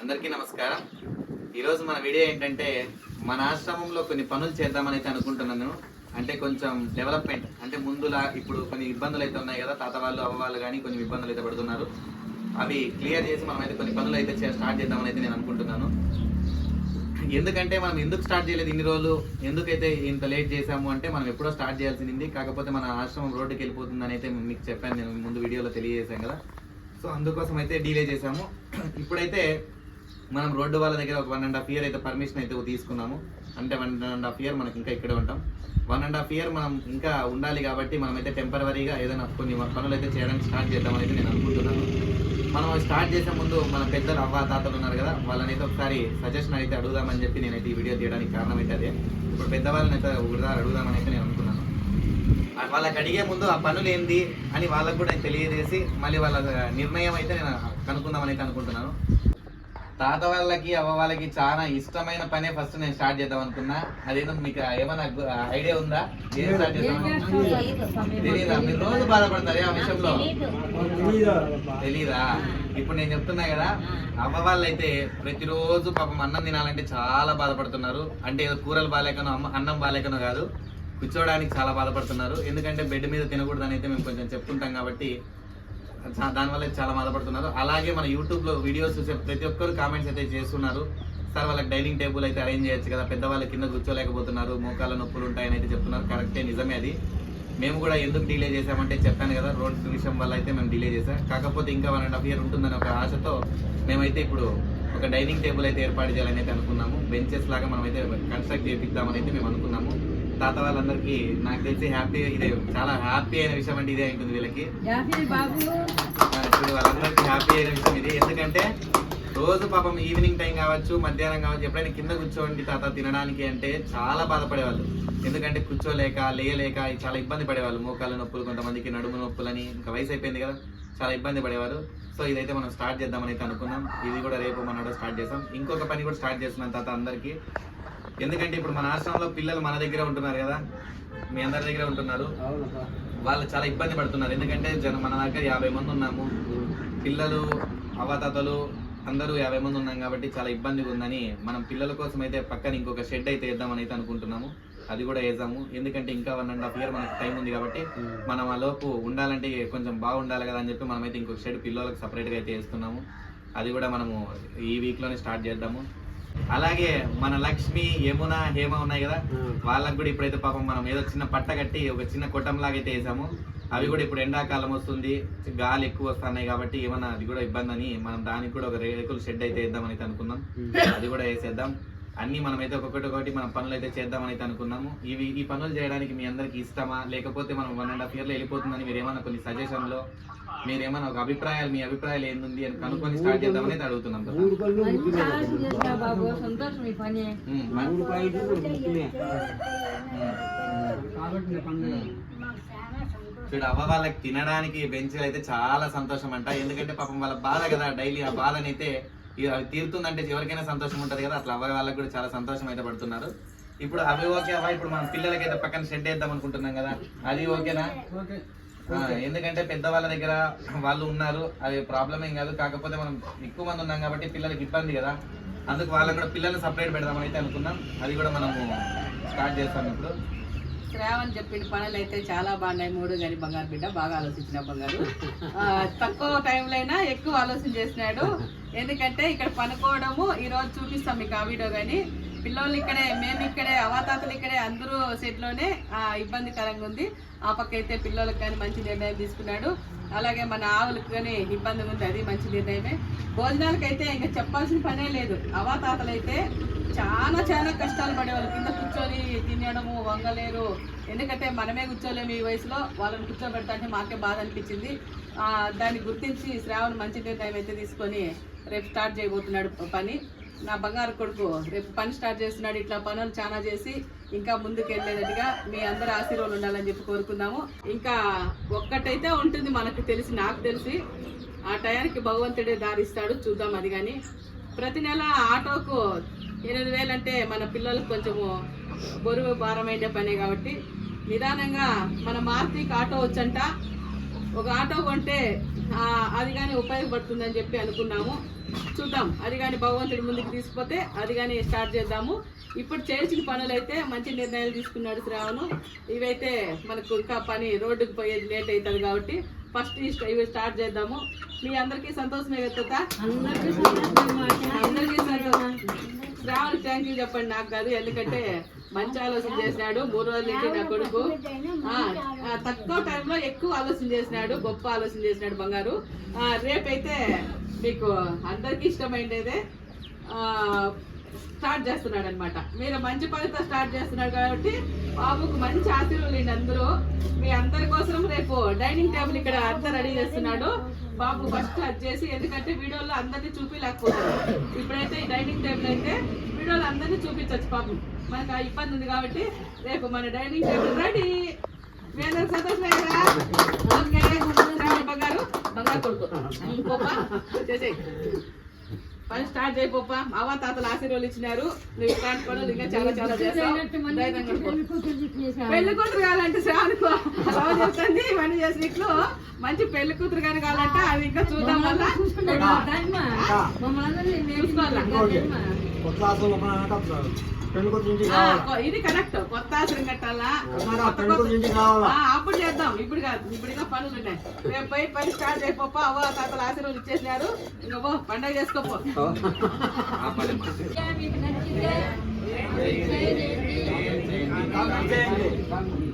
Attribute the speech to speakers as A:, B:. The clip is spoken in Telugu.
A: అందరికీ నమస్కారం. ఈరోజు మన వీడియో ఏంటంటే మన ఆశ్రమంలో కొన్ని పనులు చేద్దామని అయితే అనుకుంటున్నాను అంటే కొంచెం డెవలప్మెంట్ అంటే ముందులా ఇప్పుడు కొన్ని ఇబ్బందులు అయితే ఉన్నాయి కదా తాత వాళ్ళు అవ్వ వాళ్ళు కానీ కొన్ని ఇబ్బందులు అయితే పడుతున్నారు. అవి క్లియర్ చేసి మనం అయితే కొన్ని పనులు అయితే చే- స్టార్ట్ చేద్దామని అయితే నేను అనుకుంటున్నాను. ఎందుకంటే మనం ఎందుకు స్టార్ట్ చేయలేదు ఇన్ని రోజులు? ఎందుకైతే ఇంత లేట్ చేసాము అంటే మనం ఎప్పుడో స్టార్ట్ చేయాల్సింది. కాకపోతే మన ఆశ్రమం రోడ్డుకి వెళ్ళిపోతుందని అయితే మీకు చెప్పాను నేను ముందు వీడియోలో తెలియజేశాను కదా. సో అందుకోసం అయితే డీలే చేసాము ఇప్పుడైతే మనం రోడ్డు వాళ్ళ దగ్గర ఒక వన్ అండ్ హాఫ్ ఇయర్ అయితే పర్మిషన్ అయితే తీసుకున్నాము. అంటే వన్ అండ్ హాఫ్ ఇయర్ మనకి ఇంకా ఇక్కడే ఉంటాం. వన్ అండ్ హాఫ్ ఇయర్ మనం ఇంకా ఉండాలి కాబట్టి మనం అయితే టెంపరీగా ఏదైనా కొన్ని పనులు అయితే చేయడానికి స్టార్ట్ చేద్దామని అయితే నేను అనుకుంటున్నాను. మనం స్టార్ట్ చేసే ముందు మన పెద్దలు అవ్వ తాతలు ఉన్నారు కదా వాళ్ళని అయితే ఒకసారి సజెషన్ అయితే అడుగుదామని చెప్పి నేనైతే ఈ వీడియో తీయడానికి కారణం అయితే అదే. ఇప్పుడు పెద్దవాళ్ళని అయితే ఉడదా అడుగుదామని అయితే నేను అనుకున్నాను. వాళ్ళకి అడిగే ముందు ఆ పనులు ఏంది అని వాళ్ళకు కూడా తెలియజేసి మళ్ళీ వాళ్ళ నిర్ణయం అయితే నేను కనుక్కుందామని అయితే అనుకుంటున్నాను. తాత వాళ్ళకి అవ్వ వాళ్ళకి చాలా ఇష్టమైన పనే ఫస్ట్ నేను స్టార్ట్ చేద్దాం అనుకున్నా. అదేదో మీకు ఏమైనా ఐడియా ఉందా? ఏం స్టార్ట్ చేద్దాం తెలీదా? మీరు రోజు బాధపడతారు ఆ విషయంలో? తెలీదా. ఇప్పుడు నేను చెప్తున్నా కదా అమ్మ వాళ్ళైతే ప్రతిరోజు పాపం అన్నం తినాలంటే చాలా బాధపడుతున్నారు. అంటే ఏదో కూరలు బాగాలేకనో అమ్మ అన్నం బాగాలేకనో కాదు కూర్చోవడానికి చాలా బాధపడుతున్నారు. ఎందుకంటే బెడ్ మీద తినకూడదని అయితే మేము కొంచెం చెప్తుంటాం కాబట్టి దానివల్ల చాలా బాధపడుతున్నారు. అలాగే మన యూట్యూబ్లో వీడియోస్ చూసే ప్రతి ఒక్కరు కామెంట్స్ అయితే చేస్తున్నారు. సార్ వాళ్ళకి డైనింగ్ టేబుల్ అయితే అరేంజ్ చేయొచ్చు కదా. పెద్దవాళ్ళ కింద కూర్చోలేకపోతున్నారు. మోకాళ్ళ నొప్పులు ఉంటాయని అయితే చెప్తున్నారు. కరెక్టే నిజమే అది. మేము కూడా ఎందుకు డిలే చేసామంటే చెప్పాను కదా రోడ్ విషయం వల్ల అయితే మేము డిలే చేసాం కాకపోతే ఇంకా వన్ అండ్ హాఫ్ ఇయర్ ఉంటుందని ఒక ఆశతో మేమైతే ఇప్పుడు ఒక డైనింగ్ టేబుల్ అయితే ఏర్పాటు చేయాలని అయితే అనుకున్నాము. బెంచెస్ లాగా మనం అయితే కన్స్ట్రక్ట్ చేపిద్దామని అయితే మేము అనుకున్నాము. తాత వాళ్ళందరికీ నాకు తెలిసి హ్యాపీ ఇదే చాలా హ్యాపీ అయిన విషయం అంటే ఇదే ఉంటుంది వీళ్ళకి. ఇప్పుడు వాళ్ళందరికీ హ్యాపీ అయిన విషయం ఇది. ఎందుకంటే రోజు పాపం ఈవినింగ్ టైం కావచ్చు మధ్యాహ్నం కావచ్చు ఎప్పుడైనా కింద కూర్చోండి తాత తినడానికి అంటే చాలా బాధపడేవాళ్ళు. ఎందుకంటే కూర్చోలేక లేయలేక చాలా ఇబ్బంది పడేవాళ్ళు. మోకాళ్ళ నొప్పులు కొంతమందికి నడుము నొప్పులని ఇంకా వయసు అయిపోయింది కదా చాలా ఇబ్బంది పడేవారు. సో ఇదైతే మనం స్టార్ట్ చేద్దామని అయితే అనుకున్నాం. ఇది కూడా రేపు మన స్టార్ట్ చేస్తాం. ఇంకొక పని కూడా స్టార్ట్ చేస్తున్నాం తాత అందరికీ. ఎందుకంటే ఇప్పుడు మన ఆశ్రమంలో పిల్లలు మన దగ్గర ఉంటున్నారు కదా? మీ అందరి దగ్గర ఉంటున్నారు. వాళ్ళు చాలా ఇబ్బంది పడుతున్నారు. ఎందుకంటే జన మన దగ్గర యాభై మంది ఉన్నాము. పిల్లలు అవతాతలు అందరూ యాభై మంది ఉన్నాం కాబట్టి చాలా ఇబ్బందిగా ఉందని మనం పిల్లల కోసం అయితే పక్కన ఇంకొక షెడ్ అయితే వేద్దామని అయితే అనుకుంటున్నాము. అది కూడా వేసాము ఎందుకంటే ఇంకా వన్ అండ్ హాఫ్ ఇయర్ మనకి టైం ఉంది కాబట్టి మనం ఆ లోపు ఉండాలంటే కొంచెం బాగుండాలి కదా అని చెప్పి మనమైతే ఇంకొక షెడ్ పిల్లలకు సపరేట్గా అయితే వేస్తున్నాము. అది కూడా మనము ఈ వీక్లోనే స్టార్ట్ చేద్దాము. అలాగే మన లక్ష్మి యమున హేమ ఉన్నాయి కదా? వాళ్ళకి కూడా ఇప్పుడైతే పాపం మనం ఏదో చిన్న పట్ట కట్టి ఒక చిన్న కొట్టం లాగా అయితే వేసాము. అవి కూడా ఇప్పుడు ఎండాకాలం వస్తుంది గాలి ఎక్కువ వస్తున్నాయి కాబట్టి ఏమన్నా అది కూడా ఇబ్బంది అని మనం దానికి కూడా ఒక రేకుల షెడ్ అయితే వేద్దామని అయితే అనుకున్నాం. అది కూడా వేసేద్దాం. అన్ని మనం అయితే ఒక్కొక్కటి ఒకటి మనం పనులు అయితే చేద్దామని అయితే అనుకున్నాము. ఇవి ఈ పనులు చేయడానికి మీ అందరికి ఇష్టమా? లేకపోతే మనం వన్ అండ్ హాఫ్ ఇయర్లో వెళ్ళిపోతుందని మీరు ఏమైనా కొన్ని సజెషన్లో మీరు ఏమైనా ఒక అభిప్రాయాలు మీ అభిప్రాయాలు ఏంది అని కనుక్కొని స్టార్ట్ చేద్దామని అయితే అడుగుతున్నాం చూడు అవ్వ వాళ్ళకి తినడానికి బెంచ్లు అయితే చాలా సంతోషం అంట. ఎందుకంటే పాపం వాళ్ళ బాధ కదా డైలీ ఆ బాధని అయితే ఇక అవి తీరుతుందంటే ఎవరికైనా సంతోషం ఉంటది కదా. అట్లా అవ్వ వాళ్ళకి కూడా చాలా సంతోషం అయితే పడుతున్నారు. ఇప్పుడు అవి ఓకే అవ్వ ఇప్పుడు మన పిల్లలకి అయితే పక్కన షెడ్ వేద్దాం అనుకుంటున్నాం కదా. అది ఓకేనా? ఎందుకంటే పెద్దవాళ్ళ దగ్గర వాళ్ళు ఉన్నారు. అది ప్రాబ్లం ఏం కాదు. కాకపోతే మనం ఎక్కువ మంది ఉన్నాం కాబట్టి పిల్లలకి ఇబ్బంది కదా. అందుకు వాళ్ళకి కూడా పిల్లల్ని సపరేట్ పెడదామని అయితే అనుకున్నాం. అది కూడా మనము స్టార్ట్ చేస్తాం ఇప్పుడు.
B: శ్రావణ్ చెప్పిన పనులు అయితే చాలా బాగున్నాయి. మూడు కానీ బంగారు బిడ్డ బాగా ఆలోచించిన బంగారు. ఆ, తక్కువ టైంలో అయినా ఎక్కువ ఆలోచన చేసినాడు. ఎందుకంటే ఇక్కడ పనుకోవడము ఈ రోజు చూపిస్తాం మీకు ఆ వీడియో కానీ పిల్లలు ఇక్కడే మేము ఇక్కడే అవాతాతలు ఇక్కడే అందరూ సెట్లోనే ఆ, ఇబ్బందికరంగా ఉంది. ఆ పక్క అయితే పిల్లలకు కానీ మంచి నిర్ణయం తీసుకున్నాడు. అలాగే మన ఆవులకు కానీ ఇబ్బందిగా ఉంది అది మంచి నిర్ణయమే. భోజనాలకైతే ఇంకా చెప్పాల్సిన పనే లేదు. అవాతాతలు అయితే చాలా చాలా కష్టాలు పడేవాళ్ళు. కింద కూర్చొని తినడము వంగలేరు. ఎందుకంటే మనమే కూర్చోలేము ఈ వయసులో. వాళ్ళని కూర్చోబెడతాంటే మాకే బాధ అనిపించింది. దాన్ని గుర్తించి శ్రావణ్ మంచి నిర్ణయం అయితే తీసుకొని రేపు స్టార్ట్ చేయబోతున్నాడు పని. నా బంగారు కొడుకు రేపు పని స్టార్ట్ చేస్తున్నాడు ఇట్లా పనులు చాలా చేసి ఇంకా ముందుకు వెళ్ళేటట్టుగా మీ అందరు ఆశీర్వాదం ఉండాలని చెప్పి కోరుకుందాము. ఇంకా ఒక్కటైతే ఉంటుంది మనకు తెలిసి నాకు తెలిసి. ఆ టయానికి భగవంతుడే దారిస్తాడు చూద్దాం అది కానీ ప్రతి నెల ఆటోకు ఎనిమిది వేలు అంటే మన పిల్లలకు కొంచెము బరువు భారమైన పనే కాబట్టి. నిదానంగా మన మార్తీకి ఆటో వచ్చంట. ఒక ఆటో కొంటే అది కానీ ఉపయోగపడుతుందని చెప్పి అనుకున్నాము. చూద్దాం అది కానీ భగవంతుడి ముందుకు తీసుకుపోతే అది కానీ స్టార్ట్ చేద్దాము. ఇప్పుడు చేసిన పనులు అయితే మంచి నిర్ణయాలు తీసుకున్నాడు శ్రావణు. ఇవైతే మనకు ఇంకా పని రోడ్డుకు పోయేది లేట్ అవుతుంది కాబట్టి ఫస్ట్ ఇవి స్టార్ట్ చేద్దాము. మీ అందరికీ సంతోషమే కదా
C: అందరికీ సంతోషం.
B: శ్రావణ్ థ్యాంక్ యూ చెప్పండి నాకు కాదు. ఎందుకంటే మంచి ఆలోచన చేసినాడు. మూడు రోజుల నుంచి నా కొడుకు. తక్కువ టైంలో ఎక్కువ ఆలోచన చేసినాడు. గొప్ప ఆలోచన చేసినాడు బంగారు. ఆ, రేపైతే మీకు అందరికీ ఇష్టమైనదే స్టార్ట్ చేస్తున్నాడు అనమాట మీరు మంచి పనితో స్టార్ట్ చేస్తున్నాడు కాబట్టి బాబుకు మంచి ఆశీర్వాదాలు అందరూ మీ అందరి కోసం రేపు డైనింగ్ టేబుల్ ఇక్కడ అంతా రెడీ చేస్తున్నాడు. బాబు ఫస్ట్ అది చేసి ఎందుకంటే వీడియోలో అందరినీ చూపించలేకపోతాడు ఇప్పుడైతే ఈ డైనింగ్ టేబుల్ అయితే వీడియోలో అందరినీ చూపించవచ్చు పాపం మనకు ఆ ఇబ్బంది ఉంది కాబట్టి రేపు మన డైనింగ్ టేబుల్ రెడీ. మీ అందరు సంతోషమే ఓకే బంగారు. బంగారు కొడుకు. ఉమ్, పని స్టార్ట్ చేయపోపా అవ్వ తాతలు ఆశీర్వాదాలు ఇచ్చినారు. నువ్వు ఇట్లాంటి పనులు ఇంకా చాలా చాలా చేస్తావు. పెళ్ళి కూతురు కావాలంటే శ్రావణకు అలా చెప్తుంది ఇవన్నీ చేసి ఇట్లు మంచి పెళ్ళి కూతురు కానీ కావాలంటే. అది ఇంకా చూద్దాం వల్ల ఇది కరెక్ట్. కొత్త ఆశ్రయం కట్టాలా? అప్పుడు చేద్దాం. ఇప్పుడు కాదు. ఇప్పుడు ఇంకా పనులు ఉన్నాయి. రేపు పోయి పని స్టార్ట్ అయిపోప అవ్వ తాతలు ఆశీర్వాదం ఇచ్చేసినారు. ఇంకా పండగ చేసుకోపో.
A: మాట.
D: చేయండి.